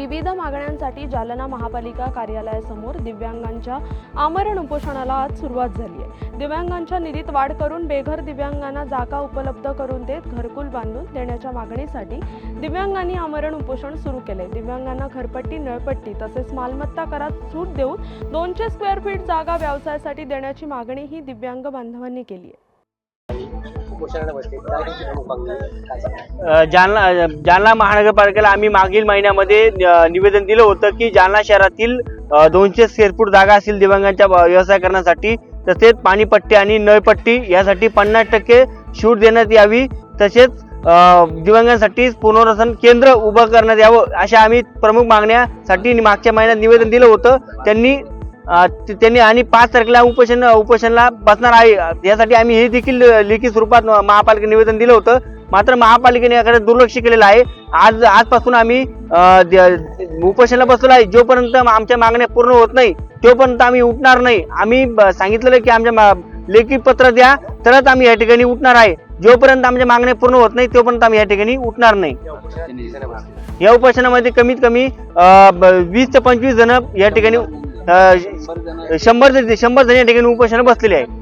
विविध मागण्यांसाठी जालना महापालिका कार्यालयासमोर दिव्यांगांच्या आमरण उपोषणाला आज सुरुवात झाली आहे. दिव्यांगांच्या निधीत वाढ करून बेघर दिव्यांगांना जागा उपलब्ध करून देत घरकुल बांधून देण्याच्या मागणीसाठी दिव्यांगांनी आमरण उपोषण सुरू केले. दिव्यांगांना घरपट्टी नळपट्टी तसेच मालमत्ता करात सूट देऊन दोनशे स्क्वेअर फीट जागा व्यवसायासाठी देण्याची मागणीही दिव्यांग बांधवांनी केली आहे. जालना जालना महानगरपालिकेला आम्ही मागील महिन्यामध्ये निवेदन दिलं होतं की जालना शहरातील दोनशे स्क्वेअर फूट जागा असतील दिव्यांगांच्या व्यवसाय करण्यासाठी तसेच पाणीपट्टी आणि नळपट्टी यासाठी पन्नास टक्के सूट देण्यात यावी. तसेच दिव्यांगांसाठी पुनर्वसन केंद्र उभं करण्यात यावं अशा आम्ही प्रमुख मागण्यासाठी मागच्या महिन्यात निवेदन दिलं होतं. त्यांनी त्यांनी आणि पाच तारखेला उपोषण उपोषणला बसणार आहे. यासाठी आम्ही हे देखील लेखी स्वरूपात महापालिका निवेदन दिलं होतं. मात्र महापालिकेने याकडे दुर्लक्ष केलेलं आहे. आज आजपासून आम्ही अ, उपोषणाला बसलो आहे. जोपर्यंत आमच्या मागण्या पूर्ण होत नाही तोपर्यंत आम्ही उठणार नाही. आम्ही ब- सांगितलेलं की आमच्या मा- लेखी पत्र द्या तरच आम्ही या ठिकाणी उठणार आहे. जोपर्यंत आमच्या मागण्या पूर्ण होत नाही तोपर्यंत आम्ही या ठिकाणी उठणार नाही. या उपोषणामध्ये कमीत कमी वीस ते पंचवीस जण या ठिकाणी शंभर शंभर जण या ठिकाणी उपोषण बसलेले आहे